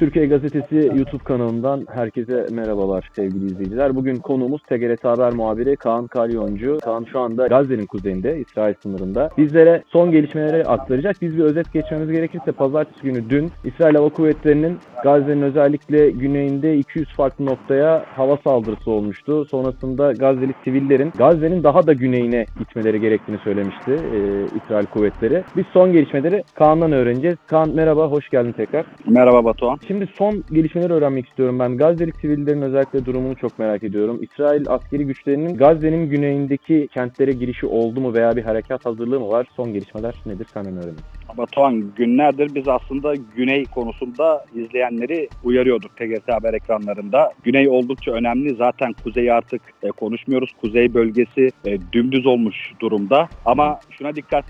Türkiye Gazetesi YouTube kanalından herkese merhabalar sevgili izleyiciler. Bugün konuğumuz TGRT Haber muhabiri Kaan Kalyoncu. Kaan şu anda Gazze'nin kuzeyinde, İsrail sınırında. Bizlere son gelişmeleri aktaracak. Biz bir özet geçmemiz gerekirse pazartesi günü dün İsrail Hava Kuvvetleri'nin Gazze'nin özellikle güneyinde 200 farklı noktaya hava saldırısı olmuştu. Sonrasında Gazze'li sivillerin Gazze'nin daha da güneyine gitmeleri gerektiğini söylemişti e, İsrail kuvvetleri. Biz son gelişmeleri Kaan'dan öğreneceğiz. Kaan merhaba, hoş geldin tekrar. Merhaba Batuhan. Şimdi son gelişmeleri öğrenmek istiyorum ben. Gazze'li sivillerin özellikle durumunu çok merak ediyorum. İsrail askeri güçlerinin Gazze'nin güneyindeki kentlere girişi oldu mu veya bir harekat hazırlığı mı var? Son gelişmeler nedir senden öğrenelim. Batuhan günlerdir biz aslında Güney konusunda izleyenleri uyarıyorduk TGRT haber ekranlarında. Güney oldukça önemli. Zaten Kuzey artık e, konuşmuyoruz. Kuzey bölgesi e, dümdüz olmuş durumda. Ama şuna dikkat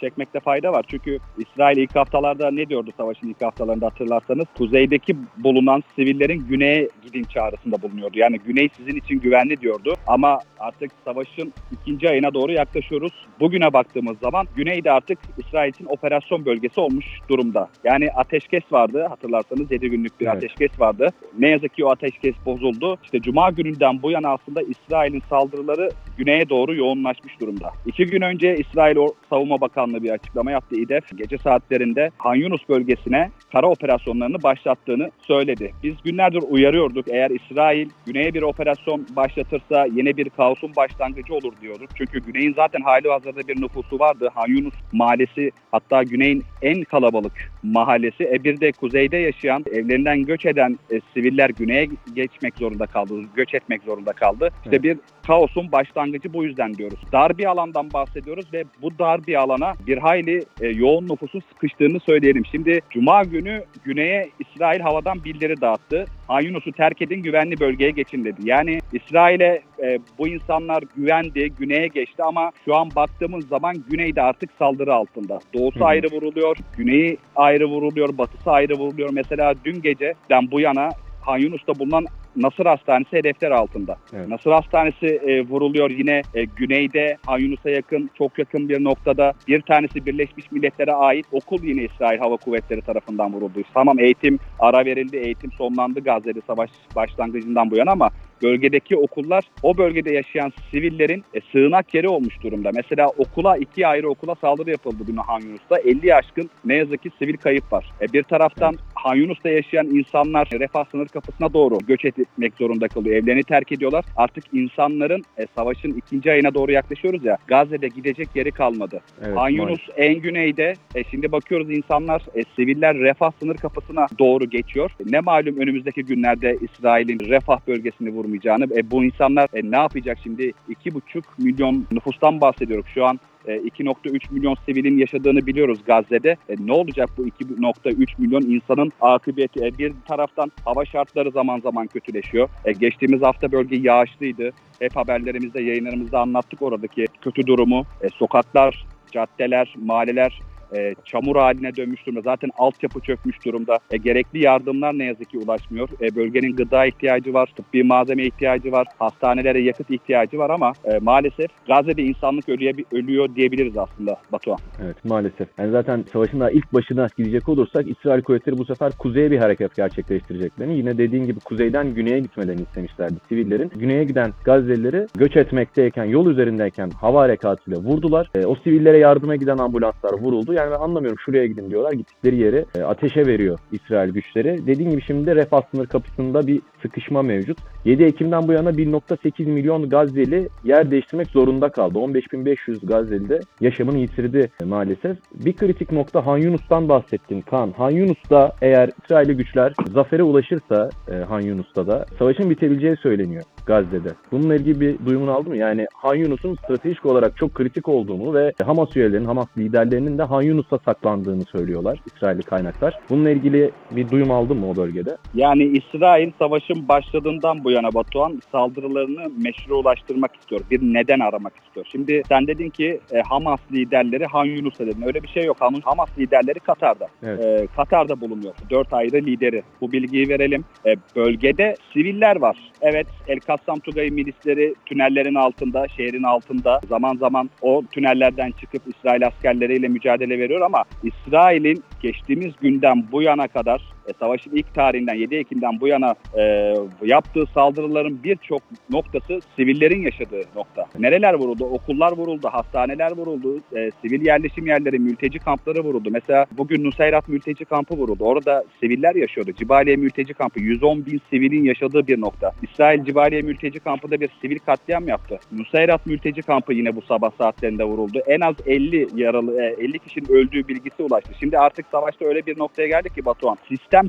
çekmekte fayda var. Çünkü İsrail ilk haftalarda ne diyordu savaşın ilk haftalarında hatırlarsanız? Kuzeydeki bulunan sivillerin güneye gidin çağrısında bulunuyordu. Yani güney sizin için güvenli diyordu. Ama artık savaşın ikinci ayına doğru yaklaşıyoruz. Bugüne baktığımız zaman güneyde artık İsrail için operasyon bölgesi olmuş durumda. Yani ateşkes vardı hatırlarsanız 7 günlük bir Evet. ateşkes vardı. Ne yazık ki o ateşkes bozuldu. İşte Cuma gününden bu yana aslında İsrail'in saldırıları güneye doğru yoğunlaşmış durumda. İki gün önce İsrail Savunma Bakanlığı bir açıklama yaptı. İDEF gece saatlerinde Han Yunus bölgesine kara operasyonlarını başlattığını söyledi. Biz günlerdir uyarıyorduk. Eğer İsrail güneye bir operasyon başlatırsa yeni bir kaosun başlangıcı olur diyorduk. Çünkü güneyin zaten hali hazırda bir nüfusu vardı. Han Yunus mahallesi hatta güneyin en kalabalık mahallesi. E bir de kuzeyde yaşayan, evlerinden göç eden e, siviller güneye geçmek zorunda kaldı. Göç etmek zorunda kaldı. İşte Evet. bir kaosun başlangıcı bu yüzden diyoruz. Dar bir alandan bahsediyoruz ve bu dar bir alana bir hayli e, yoğun nüfusun sıkıştığını söyleyelim. Şimdi Cuma günü güneye İsrail havadan bildiri dağıttı. Han Yunus'u terk edin güvenli bölgeye geçin dedi. Yani İsrail'e e, bu insanlar güvendi, güneye geçti ama şu an baktığımız zaman güneyde artık saldırı altında. Doğusu Hı ayrı vuruluyor, güneyi ayrı vuruluyor, batısı ayrı vuruluyor. Mesela dün geceden bu yana Han Yunus'ta bulunan Nasır Hastanesi hedefler altında. Evet. Nasır Hastanesi e, vuruluyor yine e, güneyde Han Yunus'a yakın çok yakın bir noktada. Bir tanesi Birleşmiş Milletler'e ait okul yine İsrail Hava Kuvvetleri tarafından vuruldu. Tamam eğitim ara verildi, eğitim sonlandı Gazze'de savaş başlangıcından bu yana ama bölgedeki okullar o bölgede yaşayan sivillerin e, sığınak yeri olmuş durumda. Mesela okula iki ayrı okula saldırı yapıldı dün Han Yunus'ta. 50 aşkın ne yazık ki sivil kayıp var. E, bir taraftan Han Yunus'ta yaşayan insanlar refah sınır kapısına doğru göç etmek zorunda kalıyor. Evlerini terk ediyorlar. Artık insanların e, savaşın ikinci ayına doğru yaklaşıyoruz ya Gazze'de gidecek yeri kalmadı. Evet, Han. Yunus en güneyde. E, şimdi bakıyoruz insanlar, e, siviller refah sınır kapısına doğru geçiyor. E, ne malum önümüzdeki günlerde İsrail'in refah bölgesini vurmayacağını. E, bu insanlar e, ne yapacak şimdi? 2,5 milyon nüfustan bahsediyoruz. Şu an 2.3 milyon sivilin yaşadığını biliyoruz Gazze'de. E, ne olacak bu 2.3 milyon insanın akıbeti? E, bir taraftan hava şartları zaman zaman kötüleşiyor. E, geçtiğimiz hafta bölge yağışlıydı. Hep haberlerimizde, yayınlarımızda anlattık oradaki kötü durumu. E, sokaklar, caddeler, mahalleler e, çamur haline dönmüş durumda. Zaten altyapı çökmüş durumda. E, gerekli yardımlar ne yazık ki ulaşmıyor. E, bölgenin gıda ihtiyacı var, tıbbi malzeme ihtiyacı var, hastanelere yakıt ihtiyacı var ama e, maalesef Gazze'de insanlık ölüye, ölüyor diyebiliriz aslında Batuhan. Evet maalesef. Yani zaten savaşın daha ilk başına gidecek olursak İsrail kuvvetleri bu sefer kuzeye bir harekat gerçekleştireceklerini yine dediğin gibi kuzeyden güneye gitmelerini istemişlerdi sivillerin. Güneye giden Gazze'lileri göç etmekteyken yol üzerindeyken hava harekatıyla vurdular. E, o sivillere yardıma giden ambulanslar vuruldu. Yani ben anlamıyorum şuraya gidin diyorlar. Gittikleri yeri e, ateşe veriyor İsrail güçleri. Dediğim gibi şimdi de refah sınır kapısında bir sıkışma mevcut. 7 Ekim'den bu yana 1.8 milyon Gazze'li yer değiştirmek zorunda kaldı. 15.500 Gazze'li de yaşamını yitirdi maalesef. Bir kritik nokta Han Yunus'tan bahsettin Kan. Han Yunus'ta eğer İsrail'i güçler zafere ulaşırsa e, Han Yunus'ta da savaşın bitebileceği söyleniyor Gazze'de. Bununla ilgili bir duyumunu aldı mı? Yani Han Yunus'un stratejik olarak çok kritik olduğunu ve Hamas üyelerinin, Hamas liderlerinin de Han Yunus'ta saklandığını söylüyorlar İsrailli kaynaklar. Bununla ilgili bir duyum aldın mı o bölgede? Yani İsrail savaşın başladığından bu yana Batuhan saldırılarını meşrulaştırmak istiyor. Bir neden aramak istiyor. Şimdi sen dedin ki e, Hamas liderleri Han Yunus'a dedin. Öyle bir şey yok. Hamas liderleri Katar'da. Evet. E, Katar'da bulunuyor. Dört ayrı lideri. Bu bilgiyi verelim. E, bölgede siviller var. Evet El Kassam Tugay milisleri tünellerin altında, şehrin altında zaman zaman o tünellerden çıkıp İsrail askerleriyle mücadele veriyor ama İsrail'in geçtiğimiz günden bu yana kadar e, savaşın ilk tarihinden 7 Ekim'den bu yana e, yaptığı saldırıların birçok noktası sivillerin yaşadığı nokta. Nereler vuruldu? Okullar vuruldu, hastaneler vuruldu, e, sivil yerleşim yerleri, mülteci kampları vuruldu. Mesela bugün Nusayrat mülteci kampı vuruldu. Orada siviller yaşıyordu. Cibaliye mülteci kampı 110 bin sivilin yaşadığı bir nokta. İsrail Cibaliye mülteci kampında bir sivil katliam yaptı. Nusayrat mülteci kampı yine bu sabah saatlerinde vuruldu. En az 50 yaralı, e, 50 kişinin öldüğü bilgisi ulaştı. Şimdi artık savaşta öyle bir noktaya geldik ki Batuhan.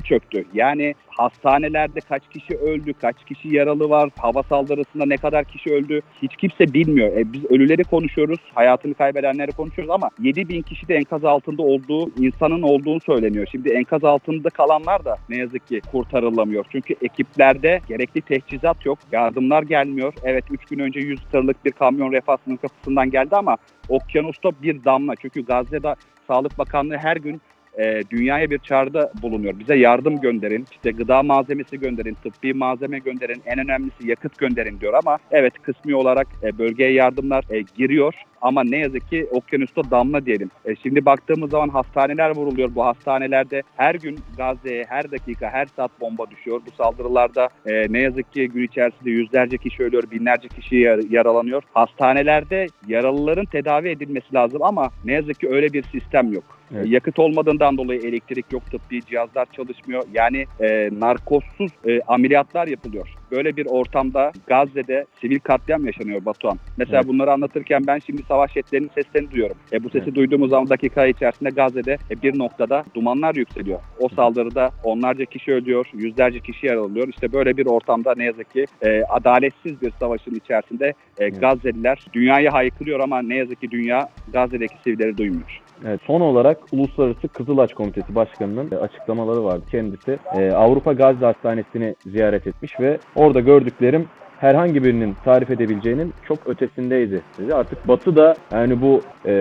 Çöktü. Yani hastanelerde kaç kişi öldü, kaç kişi yaralı var, hava saldırısında ne kadar kişi öldü hiç kimse bilmiyor. E, biz ölüleri konuşuyoruz, hayatını kaybedenleri konuşuyoruz ama 7 bin kişi de enkaz altında olduğu, insanın olduğunu söyleniyor. Şimdi enkaz altında kalanlar da ne yazık ki kurtarılamıyor. Çünkü ekiplerde gerekli teçhizat yok, yardımlar gelmiyor. Evet 3 gün önce 100 tırlık bir kamyon refah sınır kapısından geldi ama okyanusta bir damla. Çünkü Gazze'de Sağlık Bakanlığı her gün e, dünyaya bir çağrıda bulunuyor. Bize yardım gönderin, işte gıda malzemesi gönderin, tıbbi malzeme gönderin, en önemlisi yakıt gönderin diyor ama evet kısmi olarak e, bölgeye yardımlar e, giriyor ama ne yazık ki okyanusta damla diyelim. E, şimdi baktığımız zaman hastaneler vuruluyor. Bu hastanelerde her gün Gazze'ye her dakika, her saat bomba düşüyor. Bu saldırılarda e, ne yazık ki gün içerisinde yüzlerce kişi ölüyor, binlerce kişi yar- yaralanıyor. Hastanelerde yaralıların tedavi edilmesi lazım ama ne yazık ki öyle bir sistem yok. Evet. Yakıt olmadığından dolayı elektrik yok, tıbbi cihazlar çalışmıyor. Yani e, narkozsuz e, ameliyatlar yapılıyor. Böyle bir ortamda Gazze'de sivil katliam yaşanıyor Batuhan. Mesela Evet. bunları anlatırken ben şimdi savaş jetlerinin seslerini duyuyorum. E, bu sesi Evet. duyduğumuz zaman dakika içerisinde Gazze'de e, bir noktada dumanlar yükseliyor. O saldırıda onlarca kişi ölüyor, yüzlerce kişi yaralanıyor. İşte böyle bir ortamda ne yazık ki e, adaletsiz bir savaşın içerisinde e, Evet. Gazze'liler dünyaya haykırıyor ama ne yazık ki dünya Gazze'deki sivilleri duymuyor. Evet, son olarak Uluslararası Kızılaç Komitesi Başkanı'nın e, açıklamaları vardı. Kendisi e, Avrupa Gazze Hastanesi'ni ziyaret etmiş ve orada gördüklerim herhangi birinin tarif edebileceğinin çok ötesindeydi dedi. Artık Batı da yani bu e,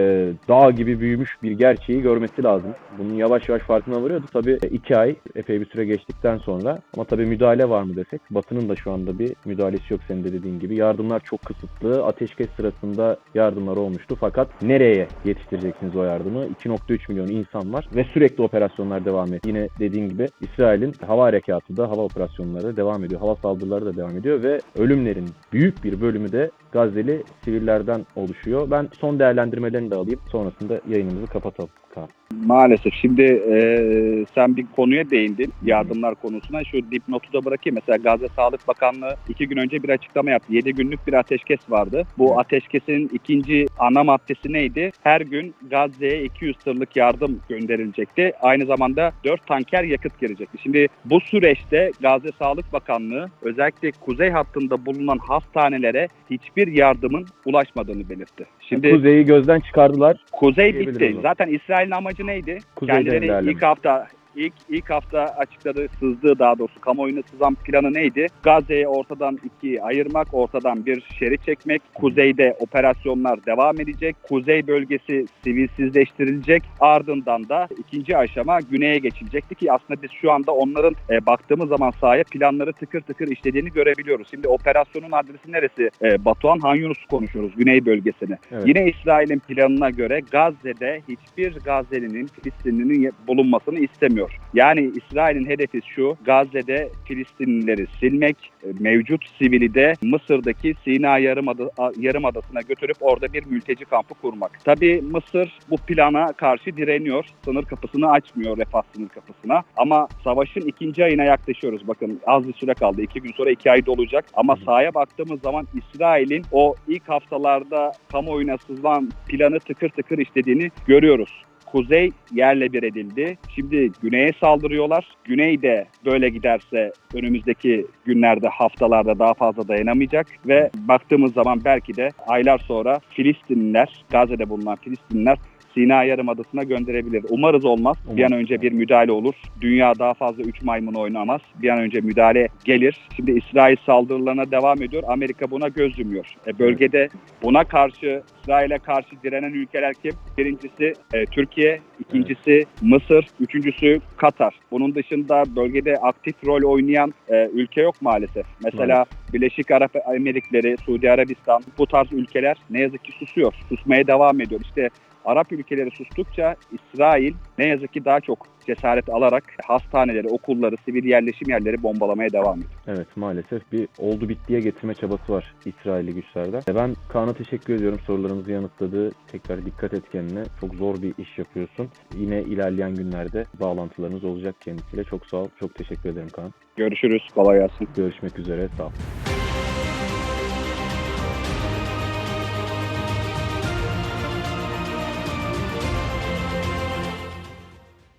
dağ gibi büyümüş bir gerçeği görmesi lazım. Bunun yavaş yavaş farkına varıyordu. Tabii iki ay epey bir süre geçtikten sonra ama tabii müdahale var mı desek Batı'nın da şu anda bir müdahalesi yok senin de dediğin gibi. Yardımlar çok kısıtlı. Ateşkes sırasında yardımlar olmuştu fakat nereye yetiştireceksiniz o yardımı? 2.3 milyon insan var ve sürekli operasyonlar devam ediyor. Yine dediğin gibi İsrail'in hava harekatı da hava operasyonları devam ediyor. Hava saldırıları da devam ediyor ve ölümlerin büyük bir bölümü de Gazze'li sivillerden oluşuyor. Ben son değerlendirmelerini de alayım. Sonrasında yayınımızı kapatalım. Kaan. Maalesef. Şimdi e, sen bir konuya değindin. Yardımlar konusuna. Şu dipnotu da bırakayım. Mesela Gazze Sağlık Bakanlığı iki gün önce bir açıklama yaptı. 7 günlük bir ateşkes vardı. Bu ateşkesin ikinci ana maddesi neydi? Her gün Gazze'ye 200 tırlık yardım gönderilecekti. Aynı zamanda 4 tanker yakıt girecekti. Şimdi bu süreçte Gazze Sağlık Bakanlığı özellikle kuzey hattında bulunan hastanelere hiçbir yardımın ulaşmadığını belirtti. Şimdi Kuzeyi gözden çıkardılar. Kuzey bitti. Zaten İsrail'in amacı neydi? Kuzeyden Kendileri ilerleme. ilk hafta ilk ilk hafta açıkladığı, sızdığı daha doğrusu kamuoyuna sızan planı neydi? Gazze'yi ortadan ikiye ayırmak, ortadan bir şerit çekmek. Kuzeyde operasyonlar devam edecek. Kuzey bölgesi sivilsizleştirilecek. Ardından da ikinci aşama güneye geçilecekti ki aslında biz şu anda onların e, baktığımız zaman sahaya planları tıkır tıkır işlediğini görebiliyoruz. Şimdi operasyonun adresi neresi? E, Batuhan Han Yunus konuşuyoruz. Güney bölgesini. Evet. Yine İsrail'in planına göre Gazze'de hiçbir Gazze'linin, Filistinlinin bulunmasını istemiyor. Yani İsrail'in hedefi şu, Gazze'de Filistinlileri silmek, e, mevcut sivili de Mısır'daki Sina Yarımada, Yarımadası'na götürüp orada bir mülteci kampı kurmak. Tabii Mısır bu plana karşı direniyor. Sınır kapısını açmıyor refah sınır kapısına. Ama savaşın ikinci ayına yaklaşıyoruz. Bakın az bir süre kaldı. İki gün sonra iki ay dolacak. Ama sahaya baktığımız zaman İsrail'in o ilk haftalarda kamuoyuna sızılan planı tıkır tıkır işlediğini görüyoruz. Kuzey yerle bir edildi. Şimdi güneye saldırıyorlar. Güney de böyle giderse önümüzdeki günlerde, haftalarda daha fazla dayanamayacak ve baktığımız zaman belki de aylar sonra Filistinliler, Gazze'de bulunan Filistinliler Sina Yarımadası'na gönderebilir. Umarız olmaz. Bir an önce bir müdahale olur. Dünya daha fazla 3 maymun oynamaz. Bir an önce müdahale gelir. Şimdi İsrail saldırılarına devam ediyor. Amerika buna göz yumuyor. E, bölgede buna karşı İsrail'e karşı direnen ülkeler kim? Birincisi e, Türkiye, ikincisi Mısır, üçüncüsü Katar. Bunun dışında bölgede aktif rol oynayan e, ülke yok maalesef. Mesela Birleşik Arap Emirlikleri, Suudi Arabistan bu tarz ülkeler ne yazık ki susuyor. Susmaya devam ediyor. İşte Arap ülkeleri sustukça İsrail ne yazık ki daha çok cesaret alarak hastaneleri, okulları, sivil yerleşim yerleri bombalamaya devam ediyor. Evet maalesef bir oldu bittiye getirme çabası var İsrailli güçlerde. E, Ben Kaan'a teşekkür ediyorum sorularımızı yanıtladı. Tekrar dikkat et kendine. Çok zor bir iş yapıyorsun. Yine ilerleyen günlerde bağlantılarımız olacak kendisiyle. Çok sağ ol. Çok teşekkür ederim Kaan. Görüşürüz. Kolay gelsin. Görüşmek üzere. Sağ ol.